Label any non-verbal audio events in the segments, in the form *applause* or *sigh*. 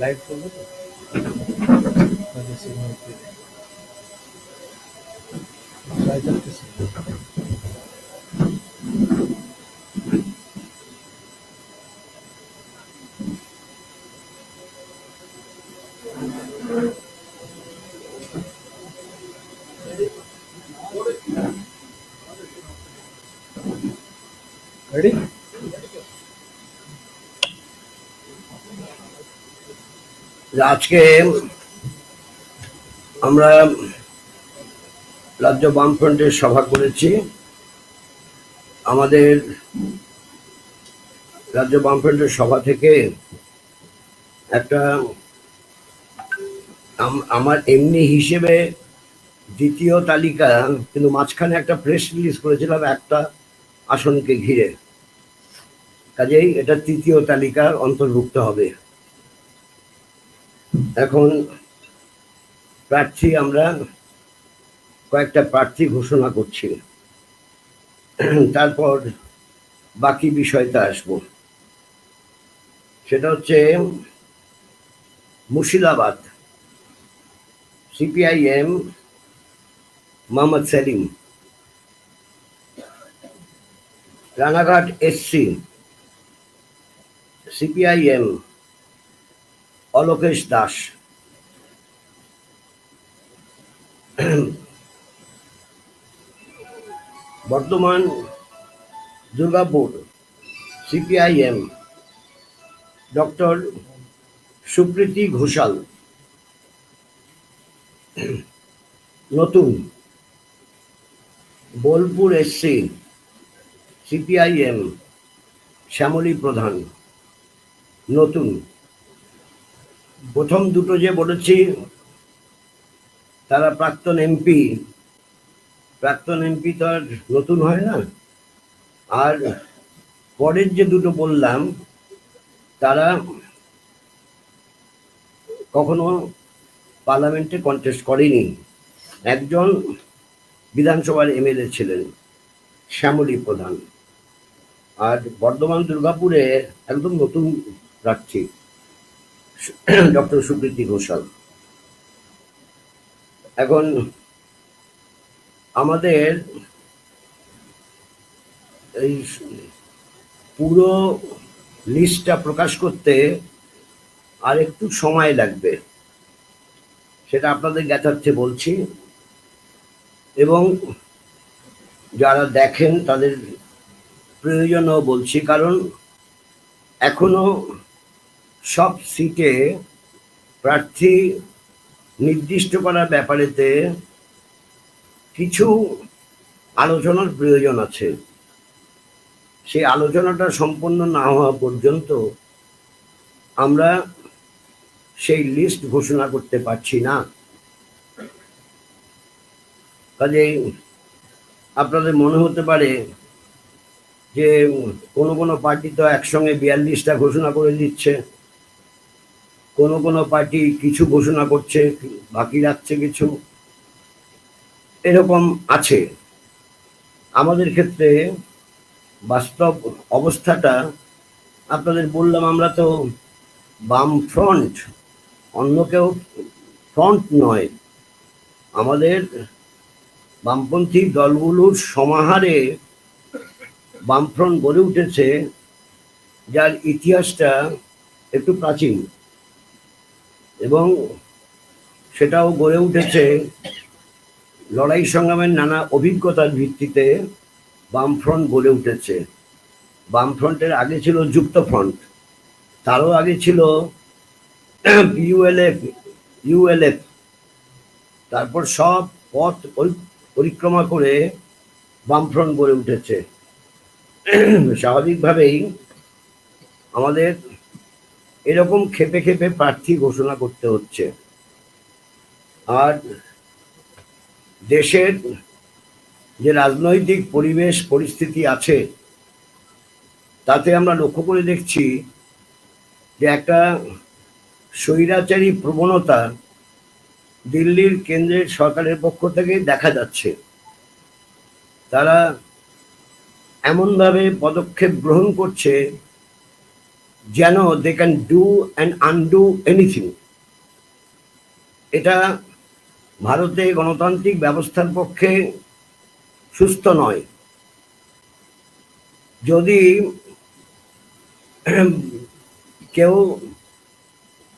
Live করব তো আজকে আমরা রাজ্য বামফ্রন্টের সভা করেছি। আমাদের রাজ্য বামফ্রন্টের সভা থেকে একটা আম- আমার এমনি হিসেবে দ্বিতীয় তালিকা, কিন্তু মাঝখানে একটা প্রেস রিলিজ করেছিলাম একটা আসনকে ঘিরে। কাজেই এটা তৃতীয় তালিকার অন্তর্ভুক্ত হবে। এখন প্রার্থী আমরা কয়েকটা প্রার্থী ঘোষণা করছি। তারপর বাকি বিষয়টা আসব। সেটা হচ্ছে Murshidabad CPIM Mohammad Selim. Ranaghat SC CPIM Alokesh Das. বর্তমান দুর্গাপুর সিপিআইএম ডক্টর সুপ্রীতি ঘোষাল। নতুন বোলপুর এসসি সিপিআইএম শ্যামলী প্রধান। নতুন প্রথম দুটো যে বলেছি, তারা প্রাক্তন এমপি। প্রাক্তন এমপি তো আর নতুন হয় না। আর পরের যে দুটো বললাম, তারা কখনো পার্লামেন্টে কন্টেস্ট করেনি। একজন বিধানসভার এমএলএ ছিলেন, শ্যামলী প্রধান। আর বর্ধমান দুর্গাপুরে একদম নতুন প্রার্থী। ডক্টর সুপ্রীতি ঘোষাল। এখন আমাদের এই পুরো লিস্টটা প্রকাশ করতে আর একটু সময় লাগবে, সেটা আপনাদের জ্ঞাতার্থে বলছি। এবং যারা দেখেন তাদের প্রয়োজনও বলছি, কারণ এখনও সব সিটে প্রার্থী নির্দিষ্ট করার ব্যাপারেতে কিছু আলোচনার প্রয়োজন আছে। সেই আলোচনাটা সম্পন্ন না হওয়া পর্যন্ত আমরা সেই লিস্ট ঘোষণা করতে পারছি না। কাজেই আপনাদের মনে হতে পারে যে কোনো কোনো পার্টি তো একসঙ্গে বিয়াল্লিশটা ঘোষণা করে দিচ্ছে। কোনো কোনো পার্টি কিছু ঘোষণা করছে, বাকি রাখছে কিছু। এরকম আছে। আমাদের ক্ষেত্রে বাস্তব অবস্থাটা, আপনাদের বললাম আমরা তো বাম ফ্রন্ট, অন্য কেউ ফ্রন্ট নয়। আমাদের বামপন্থী দলগুলোর সমাহারে বামফ্রন্ট গড়ে উঠেছে, যার ইতিহাসটা একটু প্রাচীন। এবং সেটাও গড়ে উঠেছে লড়াই সংগ্রামের নানা অভিজ্ঞতার ভিত্তিতে বামফ্রন্ট গড়ে উঠেছে। বামফ্রন্টের আগে ছিল যুক্ত ফ্রন্ট তারও আগে ছিল ইউএলএফ ইউএলএফ। তারপর সব পথ পরি- পরিক্রমা করে বামফ্রন্ট গড়ে উঠেছে। স্বাভাবিকভাবেই আমাদের এরকম খেপে খেপে প্রার্থী ঘোষণা করতে হচ্ছে। আর দেশের যে রাজনৈতিক পরিবেশ, পরিস্থিতি আছে, তাতে আমরা লক্ষ্য করে দেখছি যে একটা স্বৈরাচারী প্রবণতা দিল্লির কেন্দ্রের সরকারের পক্ষ থেকে দেখা যাচ্ছে। তারা এমনভাবে পদক্ষেপ গ্রহণ করছে যেন they can do and undo anything এটা ভারতে গণতান্ত্রিক ব্যবস্থার পক্ষে সুস্থ নয়। যদি কেউ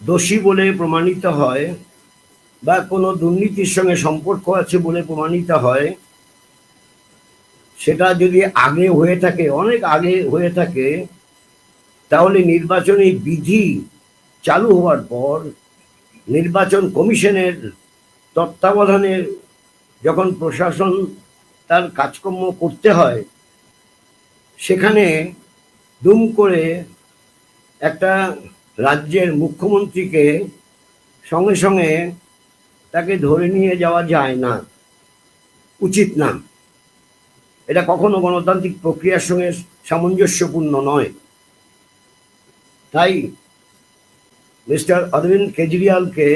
দোষী বলে প্রমাণিত হয় বা কোনো দুর্নীতির সঙ্গে সম্পর্ক আছে বলে প্রমাণিত হয়, সেটা যদি আগে হয়ে থাকে, অনেক আগে হয়ে থাকে তাহলে নির্বাচনী বিধি চালু হওয়ার পর নির্বাচন কমিশনের তত্ত্বাবধানে যখন প্রশাসন তার কাজকর্ম করতে হয়, সেখানে দুম করে একটা রাজ্যের মুখ্যমন্ত্রীকে সঙ্গে সঙ্গে তাকে ধরে নিয়ে যাওয়া যায় না, উচিত না। এটা কখনো গণতান্ত্রিক প্রক্রিয়ার সঙ্গে সামঞ্জস্যপূর্ণ নয়। তাই মিস্টার অরবিন্দ কেজরিওয়ালকে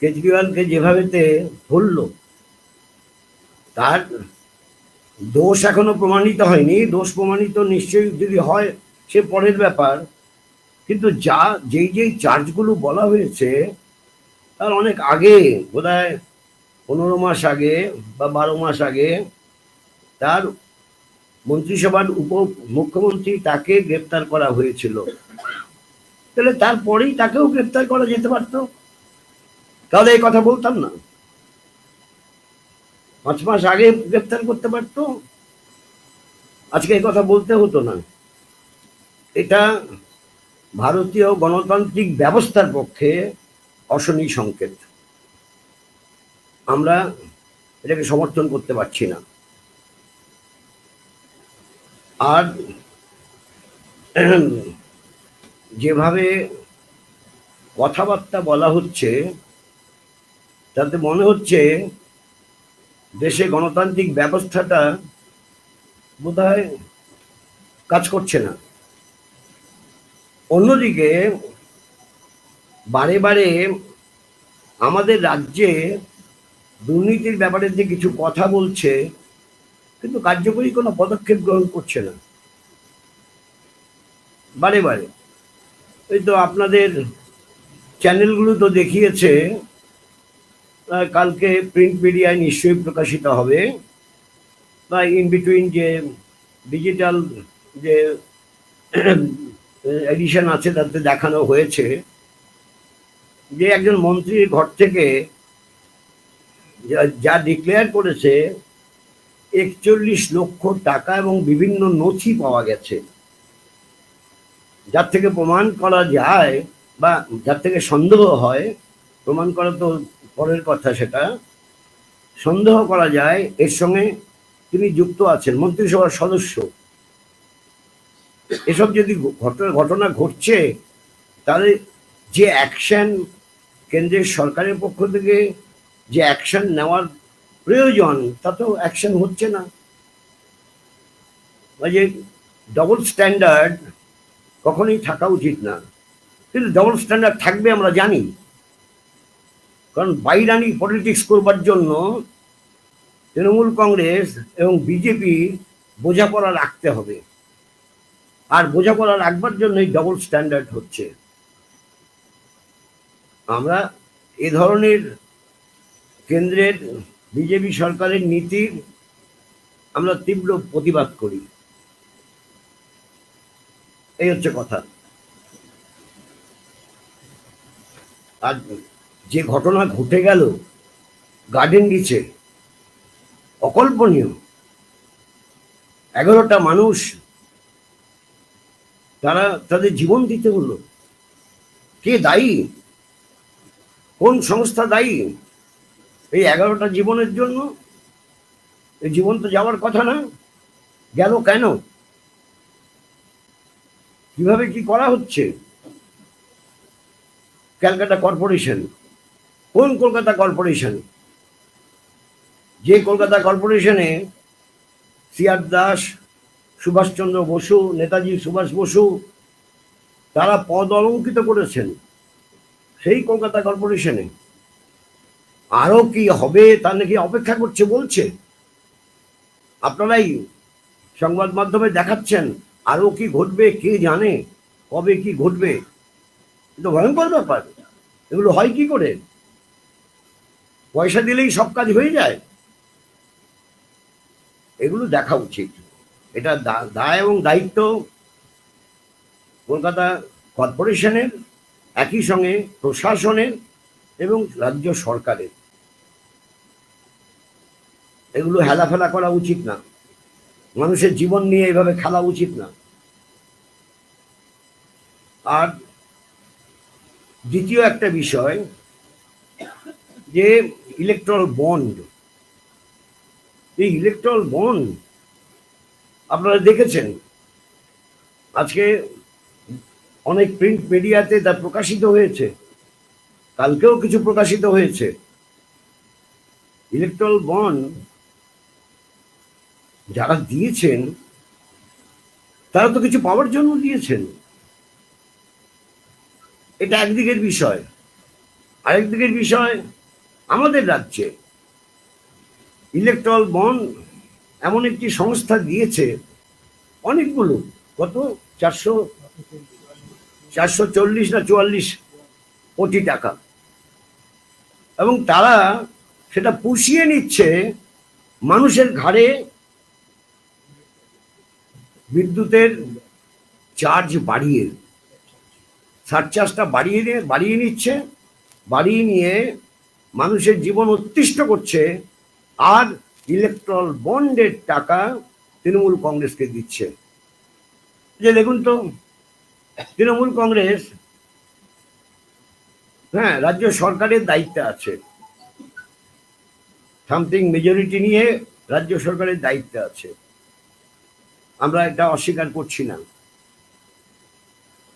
কেজরিওয়ালকে যেভাবেতে ধরল তার দোষ এখনও প্রমাণিত হয়নি। দোষ প্রমাণিত নিশ্চয়ই যদি হয়, সে পরের ব্যাপার। কিন্তু যা, যেই যেই চার্জগুলো বলা হয়েছে, তার অনেক আগে, বোধহয় পনেরো মাস আগে বা বারো মাস আগে, তার মন্ত্রিসভার উপ মুখ্যমন্ত্রী তাকে গ্রেপ্তার করা হয়েছিল। তাহলে তারপরেই তাকেও গ্রেপ্তার করা যেতে পারতো। তাহলে এই কথা বলতাম না। পাঁচ মাস আগে গ্রেপ্তার করতে পারতো। আজকে এই কথা বলতে হতো না। এটা ভারতীয় গণতান্ত্রিক ব্যবস্থার পক্ষে অশনি সংকেত। আমরা এটাকে সমর্থন করতে পারছি না। আর যেভাবে কথাবার্তা বলা হচ্ছে, তাতে মনে হচ্ছে দেশে গণতান্ত্রিক ব্যবস্থাটা বোধহয় কাজ করছে না। অন্যদিকে বারে বারে আমাদের রাজ্যে দুর্নীতির ব্যাপারে যে কিছু কথা বলছে কিন্তু কার্যকরী কোনো পদক্ষেপ গ্রহণ করছে না। বারে বারে। এই তো আপনাদের চ্যানেলগুলো তো দেখিয়েছে কালকে প্রিন্ট মিডিয়ায় নিশ্চয়ই প্রকাশিত হবে। বা ইন বিটুইন যে ডিজিটাল যে *clears throat* এডিশন আছে, তাতে দেখানো হয়েছে। যে একজন মন্ত্রীর ঘর থেকে যা- যা ডিক্লেয়ার করেছে একচল্লিশ লক্ষ টাকা এবং বিভিন্ন নথি পাওয়া গেছে। যার থেকে প্রমাণ করা যায় বা যার থেকে সন্দেহ হয়, প্রমাণ করা তো পরের কথা সেটা, সন্দেহ করা যায় এর সঙ্গে তিনি যুক্ত আছেন, মন্ত্রিসভার সদস্য। এসব যদি ঘটনা ঘটনা ঘটছে, তাহলে যে অ্যাকশন কেন্দ্রের সরকারের পক্ষ থেকে যে অ্যাকশন নেওয়ার প্রয়োজন তা তো অ্যাকশন হচ্ছে না। যে ডবল স্ট্যান্ডার্ড কখনোই থাকা উচিত না। কিন্তু ডবল স্ট্যান্ডার্ড থাকবে আমরা জানি। কারণ বাইরানি পলিটিক্স করবার জন্য তৃণমূল কংগ্রেস এবং বিজেপি বোঝাপড়া রাখতে হবে। আর বোঝাপড়া রাখবার জন্যই ডবল স্ট্যান্ডার্ড হচ্ছে। আমরা এ ধরনের কেন্দ্রের বিজেপি সরকারের নীতির আমরা তীব্র প্রতিবাদ করি। এই হচ্ছে কথা। আর যে ঘটনা ঘটে গেল গার্ডেন নিচে অকল্পনীয়। এগারোটা মানুষ তারা তাদের জীবন দিতে হলো কে দায়ী? কোন সংস্থা দায়ী? এই এগারোটা জীবনের জন্য, এই জীবন তো যাওয়ার কথা না, গেল কেন? কীভাবে কি করা হচ্ছে? ক্যালকাটা কর্পোরেশন, কোন কলকাতা কর্পোরেশন? যে কলকাতা কর্পোরেশনে সিআর দাস, সুভাষচন্দ্র বসু, নেতাজি সুভাষ বসু, তারা পদ অলঙ্কিত করেছেন, সেই কলকাতা কর্পোরেশনে। আরও কি হবে তা নাকি অপেক্ষা করছে বলছে? আপনারাই সংবাদ মাধ্যমে দেখাচ্ছেন, আরও কি ঘটবে, কে জানে, কবে কি ঘটবে? ভয়ঙ্কর ব্যাপার। এগুলো হয় কি করে? পয়সা দিলেই সব কাজ হয়ে যায়। এগুলো দেখা উচিত। এটা দায় এবং দায়িত্ব কলকাতা কর্পোরেশনের, একই সঙ্গে প্রশাসনের এবং রাজ্য সরকারের। এগুলো হেলাফেলা করা উচিত না। মানুষের জীবন নিয়ে এভাবে খেলা উচিত না। আর দ্বিতীয় একটা বিষয়, যে ইলেকট্রল বন্ড এই ইলেকট্রল বন্ড আপনারা দেখেছেন, আজকে অনেক প্রিন্ট মিডিয়াতে তা প্রকাশিত হয়েছে। কালকেও কিছু প্রকাশিত হয়েছে। ইলেকট্রল বন্ড যারা দিয়েছেন, তারা তো কিছু পাওয়ার জন্য দিয়েছেন। এটা একদিকের বিষয়। আরেক দিকের বিষয়, আমাদের রাজ্যে ইলেকট্রাল বন্ড এমন একটি সংস্থা দিয়েছে, অনেকগুলো, কত? চারশো চারশো চল্লিশ না চুয়াল্লিশ কোটি টাকা। এবং তারা সেটা পুষিয়ে নিচ্ছে মানুষের ঘাড়ে বিদ্যুতের চার্জ বাড়িয়ে সারচার্জটা বাড়িয়ে নিয়ে, বাড়িয়ে নিচ্ছে, বাড়িয়ে নিয়ে মানুষের জীবন উৎতিষ্ট করছে, আর ইলেকট্রল বন্ডের টাকা তৃণমূল কংগ্রেসকে দিচ্ছে। যে দেখুন তো, তৃণমূল কংগ্রেস হ্যাঁ রাজ্য সরকারের দায়িত্বে আছে। সামথিং মেজরিটি নিয়ে রাজ্য সরকারের দায়িত্বে আছে। আমরা এটা অস্বীকার করছি না।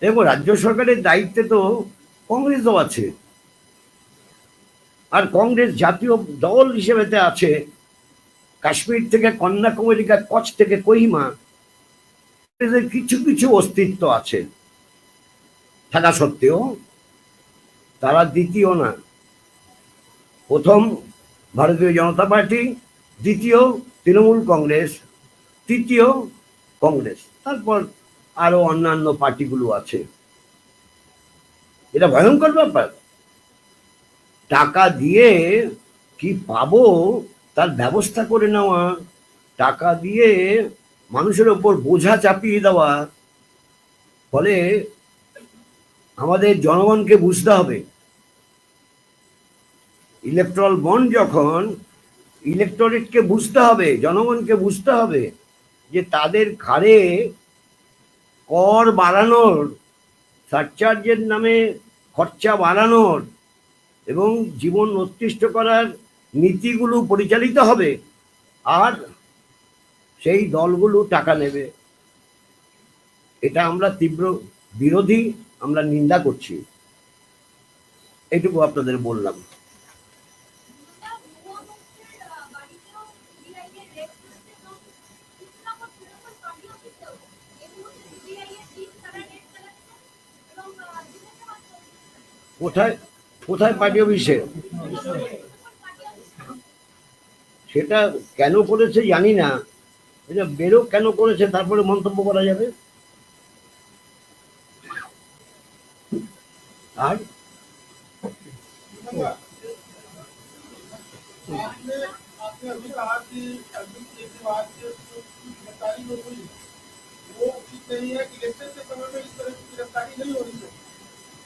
দেখো, রাজ্য সরকারের দায়িত্বে তো কংগ্রেসও আছে। আর কংগ্রেস জাতীয় দল হিসেবেতে আছে কাশ্মীর থেকে কন্যাকুমারী কচ্ছ থেকে কহিমা। কিছু কিছু অস্তিত্ব আছে। থাকা সত্ত্বেও তারা দ্বিতীয় না। প্রথম ভারতীয় জনতা পার্টি, দ্বিতীয় তৃণমূল কংগ্রেস, তৃতীয় কংগ্রেস, তারপর আরও অন্যান্য পার্টিগুলো আছে। এটা ভয়ঙ্কর ব্যাপার। টাকা দিয়ে কি পাবো তার ব্যবস্থা করে নেওয়া, টাকা দিয়ে মানুষের ওপর বোঝা চাপিয়ে দেওয়া। ফলে আমাদের জনগণকে বুঝতে হবে। ইলেকট্রাল বন্ড যখন ইলেকট্রনিককে বুঝতে হবে, জনগণকে বুঝতে হবে যে তাদের ঘাড়ে কর বাড়ানোর সারচার্জের নামে খরচা বাড়ানোর এবং জীবন উৎকৃষ্ট করার নীতিগুলো পরিচালিত হবে, আর সেই দলগুলো টাকা নেবে। এটা আমরা তীব্র বিরোধী, আমরা নিন্দা করছি। এটুকু আপনাদের বললাম। কোথায় কোথায় পার্টি অফিসে সেটা কেন করেছে জানি না এটা বেরো কেন করেছে তারপরে মন্তব্য করা যাবে আর आपने आपने अभी कहा कि अरविंद केजरीवाल के जो गिरफ्तारी हो गई वो ठीक नहीं है इलेक्शन के समय में इस तरह की गिरफ्तारी नहीं होनी चाहिए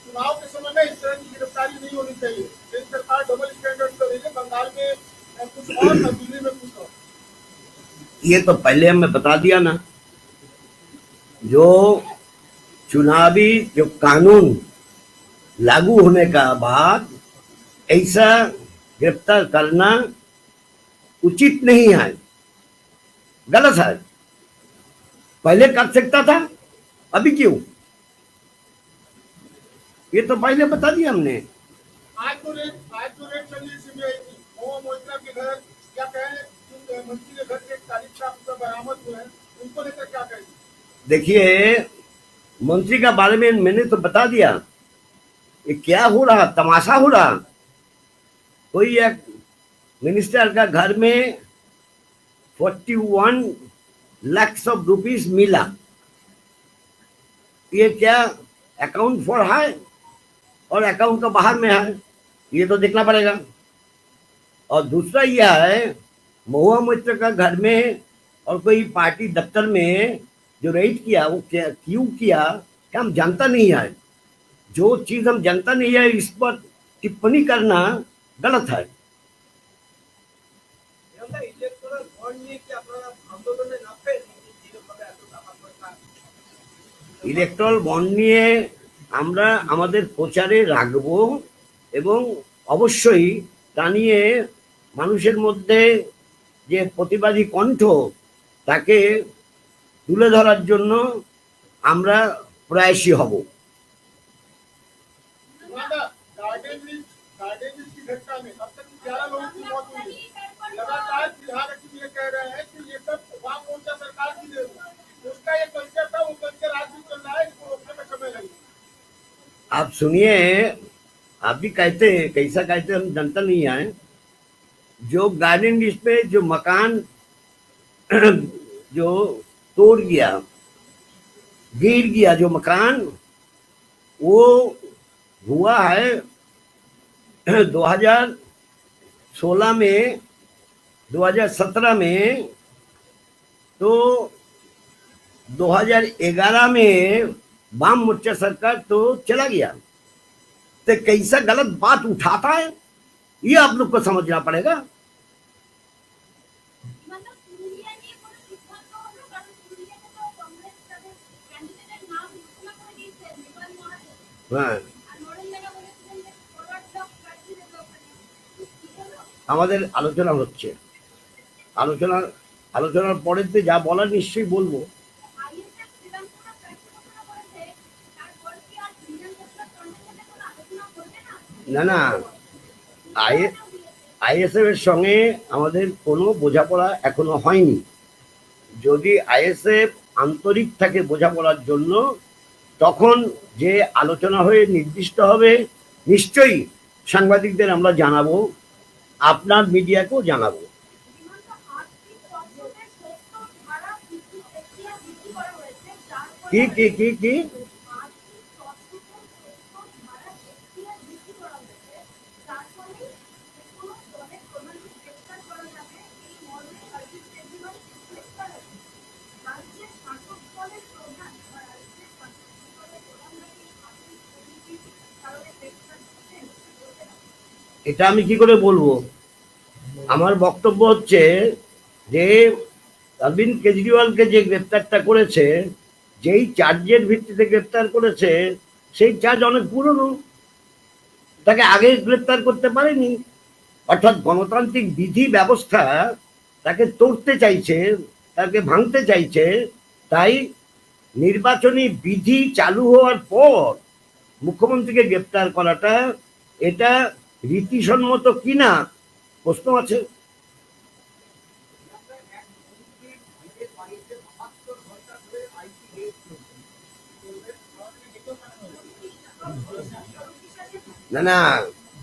चुनाव के समय में इस तरह की गिरफ्तारी नहीं होनी चाहिए। केंद्र सरकार डबल स्टैंडर्ड कर रही है, बंगाल में कुछ और दिल्ली में कुछ और। ये तो पहले हमें बता दिया ना। जो चुनावी, जो कानून लागू होने का बाद ऐसा गिरफ़्तार करना उचित नहीं है। गलत है। पहले कर सकता था, अभी क्यों? ये तो पहले बता दिया हमने। आज तो रेट आज तो रेट चली सीबीआई की ओम मोहित्रा के घर क्या कहें मंत्री के घर से चालीस लाख बरामद हुए हैं उनको लेकर क्या कहेंगे देखिए मंत्री का बारे में मैंने तो बता दिया। ये क्या हो रहा तमाशा हो रहा? कोई एक मिनिस्टर का घर में forty one lakhs of rupees मिला। ये क्या अकाउंट फॉर है? और अकाउंट का बाहर में है ये तो देखना पड़ेगा और दूसरा यह है महुआ मित्र का घर में और कोई पार्टी दफ्तर में जो रेड किया वो क्या क्यों किया क्या हम जानता नहीं है जो चीज हम जानता नहीं है इस पर टिप्पणी करना गलत है ইলেকট্রাল বন্ড নিয়ে কি আপনারা আন্দোলনে নামবেন যেরকমভাবে এত টাকা পয়সা ইলেকট্রল বন্ড নিয়ে আমরা আমাদের প্রচারে রাখব এবং অবশ্যই তা নিয়ে মানুষের মধ্যে যে প্রতিবাদী কণ্ঠ তাকে তুলে ধরার জন্য আমরা প্রয়াসী হব वादा गार्डन में गार्डन में की घटना में अब तक ग्यारह लोगों की मौत हुई है। लगातार फिलहाल अखिल ये कह रहे हैं कि ये सब वाम मोर्चा सरकार की देन है। उसका ये कल्चर था वो कल्चर आज भी चल रहा है इसको रोकने में समय लगेगा आप सुनिए, आप भी कहते हैं, कैसा कहते हैं, हम जनता नहीं आए। जो गार्डन लिस्ट पे जो मकान, *clears throat* जो तोड़ गया, गिर गया, जो मकान, वो हुआ है *clears throat* 2016 में 2017 में तो 2011 में वाम मोर्चा सरकार तो चला गया तो कैसा गलत बात उठाता है ये आप लोग को समझना पड़ेगा मतलब পুরুলিয়া নিয়ে কোনো সিদ্ধান্ত হলো কারণ পুরুলিয়াতে তো কংগ্রেস তাদের ক্যান্ডিডেটের নাম ঘোষণা করে দিয়েছে নেপাল মহাদেব হ্যাঁ আর নরেন্দ্ররা বলেছিলেন যে ফরওয়ার্ড ব্লক প্রার্থী দেবে ওখানে কি হলো আমাদের আলোচনা হচ্ছে আলোচনা আলোচনার পরেতে যা বলার নিশ্চয়ই বলবো না না। না আই আইএসএফ এর সঙ্গে আমাদের কোনো বোঝাপড়া এখনও হয়নি। যদি আইএসএফ আন্তরিক থাকে বোঝাপড়ার জন্য, তখন যে আলোচনা হয়ে নির্দিষ্ট হবে, নিশ্চয়ই সাংবাদিকদের আমরা জানাব, আপনার মিডিয়াকেও জানাব। কি কি কি কি আর্থিক তত্ত্বের সত্য ধারা এখতিয়ার বৃদ্ধি করা হয়েছে যার ফলে যেকোনো দলের প্রধানকে গ্রেফতার করা যাবে এই মর্মে অজিত কেজরিওয়াল গ্রেফতার হয়েছে রাজ্যের শাসক দলের প্রধান বা রাজ্যের শাসক দলের প্রধান নাকি আর্থিক দুর্নীতির কারণে গ্রেফতার হচ্ছেন বলতে পারেন এটা আমি কি করে বলব? আমার বক্তব্য হচ্ছে যে, অরবিন্দ কেজরিওয়ালকে যে গ্রেপ্তারটা করেছে, যেই চার্জের ভিত্তিতে গ্রেপ্তার করেছে, সেই চার্জ অনেক পুরনো। তাকে আগে গ্রেপ্তার করতে পারেনি। অর্থাৎ গণতান্ত্রিক বিধি ব্যবস্থা তাকে তড়তে চাইছে, তাকে ভাঙতে চাইছে। তাই নির্বাচনী বিধি চালু হওয়ার পর মুখ্যমন্ত্রীকে গ্রেপ্তার করাটা, এটা রীতিসম্মত কিনা প্রশ্ন আছে। না না,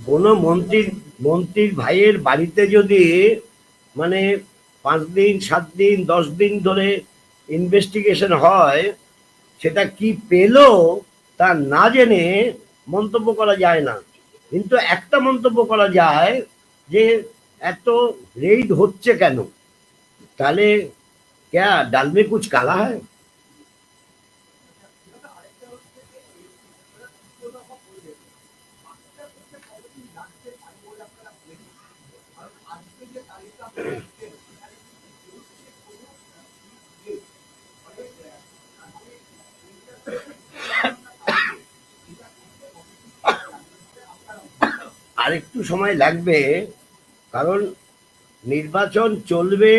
কোনো মন্ত্রীর মন্ত্রীর ভাইয়ের বাড়িতে যদি মানে পাঁচ দিন, সাত দিন, দশ দিন ধরে ইনভেস্টিগেশন হয়, সেটা কি পেল তা না জেনে মন্তব্য করা যায় না। কিন্তু একটা মন্তব্য করা যায় যে এত রেইড হচ্ছে কেন? তাহলে ক্যা ডালমে কুচ কালা হয়? আরেকটু সময় লাগবে, কারণ নির্বাচন চলবে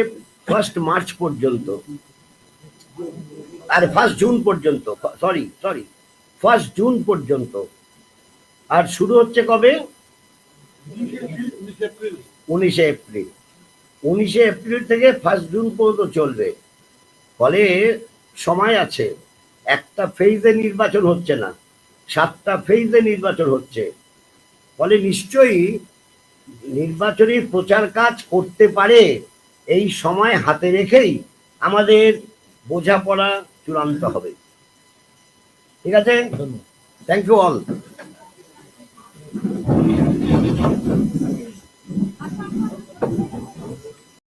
ফার্স্ট মার্চ পর্যন্ত। আর ফার্স্ট জুন পর্যন্ত সরি সরি ফার্স্ট জুন পর্যন্ত। আর শুরু হচ্ছে কবে? উনিশে এপ্রিল। উনিশে এপ্রিল থেকে ফার্স্ট জুন পর্যন্ত চলবে। ফলে সময় আছে। একটা ফেজে নির্বাচন হচ্ছে না। সাতটা ফেজে নির্বাচন হচ্ছে। ফলে নিশ্চয়ই নির্বাচনী প্রচার কাজ করতে পারে এই সময় হাতে রেখেই আমাদের বোঝাপড়া চূড়ান্ত হবে ঠিক আছে thank you all